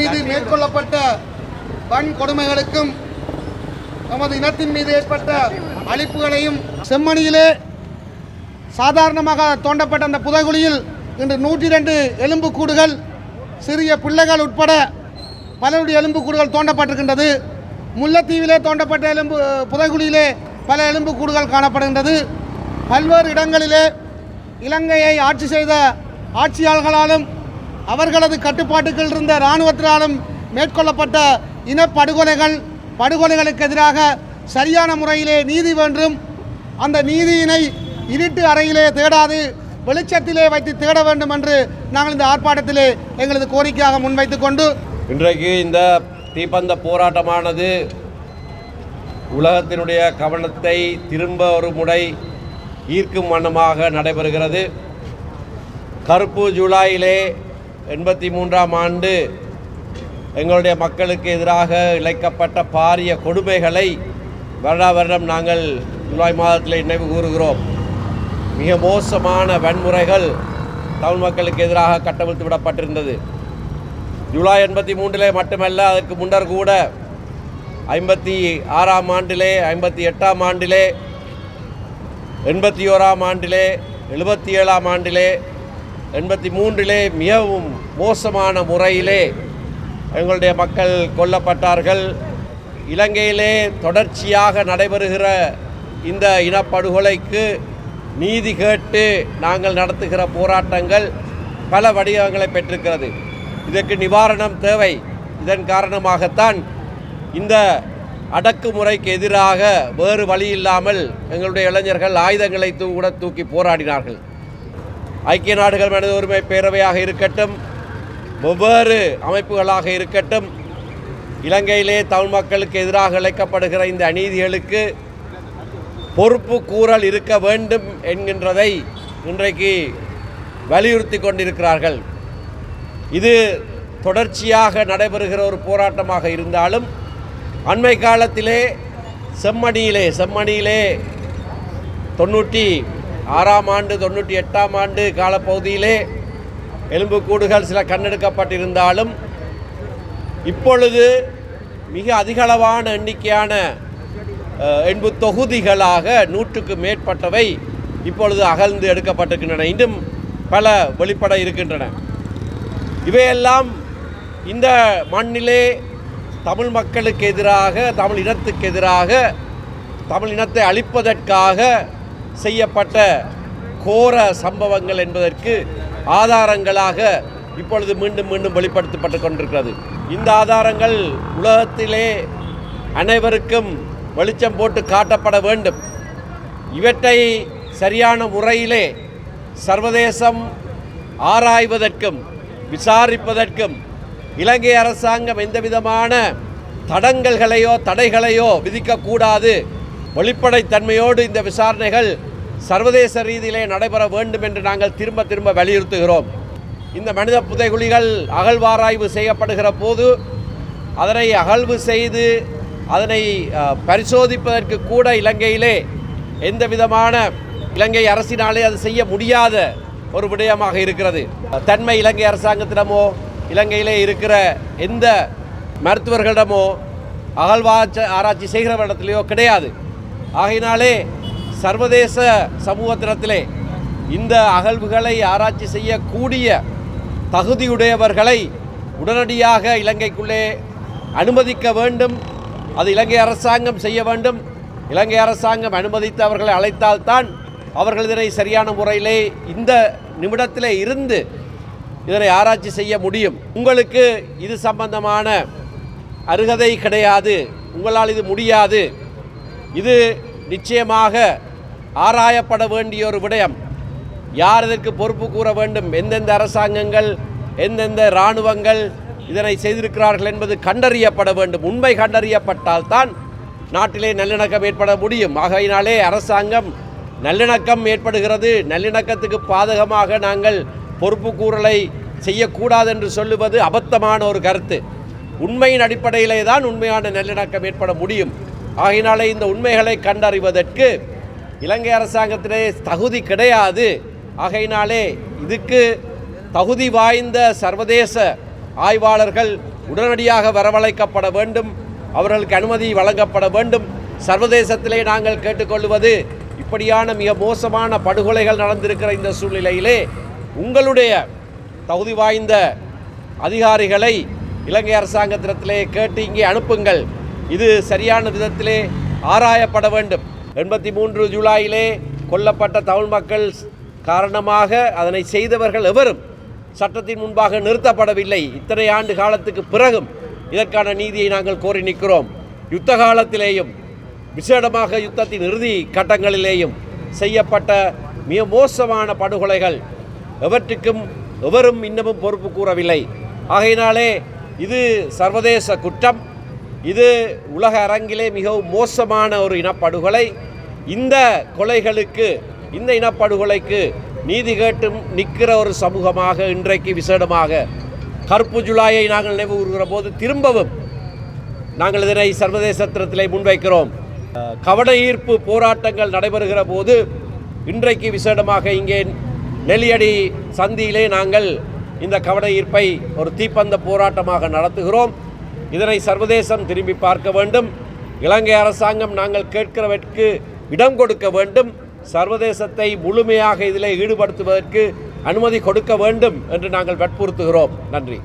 மீது மேற்கொள்ளப்பட்ட வன்கொடுமைகளுக்கும் நமது இனத்தின் மீது ஏற்பட்ட அழிப்புகளையும் செம்மணியிலே சாதாரணமாக தோண்டப்பட்ட அந்த புதைகுழியில் இன்று நூற்றி ரெண்டு எலும்புக்கூடுகள் சிறிய பிள்ளைகள் உட்பட பலருடைய எலும்புக்கூடுகள் தோண்டப்பட்டிருக்கின்றது. முல்லைத்தீவிலே தோண்டப்பட்ட எலும்பு புதைகுழியிலே பல எலும்புக்கூடுகள் காணப்படுகின்றது. பல்வேறு இடங்களிலே இலங்கையை ஆட்சி செய்த ஆட்சியாளர்களாலும் அவர்களது கட்டுப்பாட்டுக்குள் இருந்த இராணுவத்தினாலும் மேற்கொள்ளப்பட்ட இனப்படுகொலைகள் படுகொலைகளுக்கு எதிராக சரியான முறையிலே நீதி வேண்டும். அந்த நீதியினை இருட்டு அறையிலே தேடாது வெளிச்சத்திலே வைத்து தேட வேண்டும் என்று நாங்கள் இந்த ஆர்ப்பாட்டத்திலே எங்களது கோரிக்கையாக முன்வைத்து கொண்டு இன்றைக்கு இந்த தீப்பந்த போராட்டமானது உலகத்தினுடைய கவனத்தை திரும்ப ஒரு முறை ஈர்க்கும் வண்ணமாக நடைபெறுகிறது. கருப்பு ஜூலையிலே எண்பத்தி மூன்றாம் ஆண்டு எங்களுடைய மக்களுக்கு எதிராக இழைக்கப்பட்ட பாரிய கொடுமைகளை வருடா வருடம் நாங்கள் ஜூலை மாதத்தில் நினைவு கூறுகிறோம். மிக மோசமான வன்முறைகள் தமிழ் மக்களுக்கு எதிராக கட்டவிழ்த்து விடப்பட்டிருந்தது. ஜூலை எண்பத்தி மூன்றிலே மட்டுமல்ல அதற்கு முன்னர் கூட ஐம்பத்தி ஆறாம் ஆண்டிலே ஐம்பத்தி எட்டாம் ஆண்டிலே எண்பத்தி ஓராம் ஆண்டிலே எழுபத்தி ஏழாம் ஆண்டிலே எண்பத்தி மூன்றிலே மிகவும் மோசமான முறையிலே எங்களுடைய மக்கள் கொல்லப்பட்டார்கள். இலங்கையிலே தொடர்ச்சியாக நடைபெறுகிற இந்த இனப்படுகொலைக்கு நீதி கேட்டு நாங்கள் நடத்துகிற போராட்டங்கள் பல வடிவங்களை பெற்றிருக்கிறது. இதற்கு நிவாரணம் தேவை. இதன் காரணமாகத்தான் இந்த அடக்குமுறைக்கு எதிராக வேறு வழி இல்லாமல் எங்களுடைய இளைஞர்கள் ஆயுதங்களை தூ கூட தூக்கி போராடினார்கள். ஐக்கிய நாடுகள் மனித உரிமை பேரவையாக இருக்கட்டும் வெவ்வேறு அமைப்புகளாக இருக்கட்டும் இலங்கையிலே தமிழ் மக்களுக்கு எதிராக இழைக்கப்படுகிற இந்த அநீதிகளுக்கு பொறுப்பு கூறல் இருக்க வேண்டும் என்கின்றதை இன்றைக்கு வலியுறுத்தி கொண்டிருக்கிறார்கள். இது தொடர்ச்சியாக நடைபெறுகிற ஒரு போராட்டமாக இருந்தாலும் அண்மை காலத்திலே செம்மணியிலே செம்மணியிலே தொண்ணூற்றி ஆறாம் ஆண்டு தொண்ணூற்றி எட்டாம் ஆண்டு காலப்பகுதியிலே எலும்புக்கூடுகள் சில கண்ணெடுக்கப்பட்டிருந்தாலும் இப்பொழுது மிக அதிகளவான எண்ணிக்கையான அஹ், எண்பு தொகுதிகளாக நூற்றுக்கு மேற்பட்டவை இப்பொழுது அகழ்ந்து எடுக்கப்பட்டிருக்கின்றன. இன்னும் பல வெளிப்பட இருக்கின்றன. இவையெல்லாம் இந்த மண்ணிலே தமிழ் மக்களுக்கு எதிராக தமிழ் இனத்துக்கு எதிராக தமிழ் இனத்தை அழிப்பதற்காக செய்யப்பட்ட கோர சம்பவங்கள் என்பதற்கு ஆதாரங்களாக இப்பொழுது மீண்டும் மீண்டும் வெளிப்படுத்தப்பட்டு கொண்டிருக்கிறது. இந்த ஆதாரங்கள் உலகத்திலே அனைவருக்கும் வெளிச்சம் போட்டு காட்டப்பட வேண்டும். இவற்றை சரியான முறையிலே சர்வதேசம் ஆராய்வதற்கும் விசாரிப்பதற்கும் இலங்கை அரசாங்கம் எந்த விதமான தடங்கல்களையோ தடைகளையோ விதிக்கக்கூடாது. வெளிப்படைத்தன்மையோடு இந்த விசாரணைகள் சர்வதேச ரீதியிலே நடைபெற வேண்டும் என்று நாங்கள் திரும்ப திரும்ப வலியுறுத்துகிறோம். இந்த மனித புதைகுழிகள் அகழ்வாராய்வு செய்யப்படுகிற போது அதனை அகழ்வு செய்து அதனை பரிசோதிப்பதற்கு கூட இலங்கையிலே எந்த விதமான இலங்கை அரசினாலே அது செய்ய முடியாத ஒரு விடயமாக இருக்கிறது. தன்மை இலங்கை அரசாங்கத்திடமோ இலங்கையிலே இருக்கிற எந்த மருத்துவர்களிடமோ அகழ்வாச்ச ஆராய்ச்சி செய்கிறவரிடத்திலேயோ கிடையாது. ஆகையினாலே சர்வதேச சமூகத்திடத்திலே இந்த அகழ்வுகளை ஆராய்ச்சி செய்யக்கூடிய தகுதியுடையவர்களை உடனடியாக இலங்கைக்குள்ளே அனுமதிக்க வேண்டும். அது இலங்கை அரசாங்கம் செய்ய வேண்டும். இலங்கை அரசாங்கம் அனுமதித்து அவர்களை அழைத்தால்தான் அவர்கள் இதனை சரியான முறையிலே இந்த நிமிடத்திலே இருந்து இதனை ஆராய்ச்சி செய்ய முடியும். உங்களுக்கு இது சம்பந்தமான அருகதை கிடையாது. உங்களால் இது முடியாது. இது நிச்சயமாக ஆராயப்பட வேண்டிய ஒரு விடயம். யார் இதற்கு பொறுப்பு கூற வேண்டும்? எந்தெந்த அரசாங்கங்கள்? எந்தெந்த இராணுவங்கள்? இதனை செய்திருக்கிறார்கள் என்பது கண்டறியப்பட வேண்டும். உண்மை கண்டறியப்பட்டால்தான் நாட்டிலே நல்லிணக்கம் ஏற்பட முடியும். ஆகையினாலே அரசாங்கம் நல்லிணக்கம் ஏற்படுகிறது. நல்லிணக்கத்துக்கு பாதகமாக நாங்கள் பொறுப்பு கூறலை செய்யக்கூடாது என்று சொல்லுவது அபத்தமான ஒரு கருத்து. உண்மையின் அடிப்படையிலே தான் உண்மையான நல்லிணக்கம் ஏற்பட முடியும். ஆகையினாலே இந்த உண்மைகளை கண்டறிவதற்கு இலங்கை அரசாங்கத்திலே தகுதி கிடையாது. ஆகையினாலே இதுக்கு தகுதி வாய்ந்த சர்வதேச ஆய்வாளர்கள் உடனடியாக வரவழைக்கப்பட வேண்டும். அவர்களுக்கு அனுமதி வழங்கப்பட வேண்டும். சர்வதேசத்திலே நாங்கள் கேட்டுக்கொள்வது இப்படியான மிக மோசமான படுகொலைகள் நடந்திருக்கிற இந்த சூழ்நிலையிலே உங்களுடைய தகுதி வாய்ந்த அதிகாரிகளை இலங்கை அரசாங்கத்திடத்திலே கேட்டு இங்கே அனுப்புங்கள். இது சரியான விதத்திலே ஆராயப்பட வேண்டும். எண்பத்தி மூன்று ஜூலையிலே கொல்லப்பட்ட தமிழ் மக்கள் காரணமாக அதனை செய்தவர்கள் எவரும் சட்டத்தின் முன்பாக நிறுத்தப்படவில்லை. இத்தனை ஆண்டு காலத்துக்கு பிறகும் இதற்கான நீதியை நாங்கள் கோரி நிற்கிறோம். யுத்த காலத்திலேயும் விசேடமாக யுத்தத்தின் இறுதி கட்டங்களிலேயும் செய்யப்பட்ட மிக மோசமான படுகொலைகள் எவற்றுக்கும் எவரும் இன்னமும் பொறுப்பு கூறவில்லை. ஆகையினாலே இது சர்வதேச குற்றம். இது உலக அரங்கிலே மிகவும் மோசமான ஒரு இனப்படுகொலை. இந்த கொலைகளுக்கு இந்த இனப்படுகொலைக்கு நீதி கேட்டும் நிற்கிற ஒரு சமூகமாக இன்றைக்கு விசேடமாக கருப்பு ஜூலாயை நாங்கள் நினைவு கூறுகிற போது திரும்பவும் நாங்கள் இதனை சர்வதேசத்திலே முன்வைக்கிறோம். கவன ஈர்ப்பு போராட்டங்கள் நடைபெறுகிற போது இன்றைக்கு விசேடமாக இங்கே நெல்லியடி சந்தியிலே நாங்கள் இந்த கவன ஈர்ப்பை ஒரு தீப்பந்த போராட்டமாக நடத்துகிறோம். இதனை சர்வதேசம் திரும்பி பார்க்க வேண்டும். இலங்கை அரசாங்கம் நாங்கள் கேட்கிறவற்கு இடம் கொடுக்க வேண்டும். சர்வதேசத்தை முழுமையாக இதில் ஈடுபடுத்துவதற்கு அனுமதி கொடுக்க வேண்டும் என்று நாங்கள் வற்புறுத்துகிறோம். நன்றி.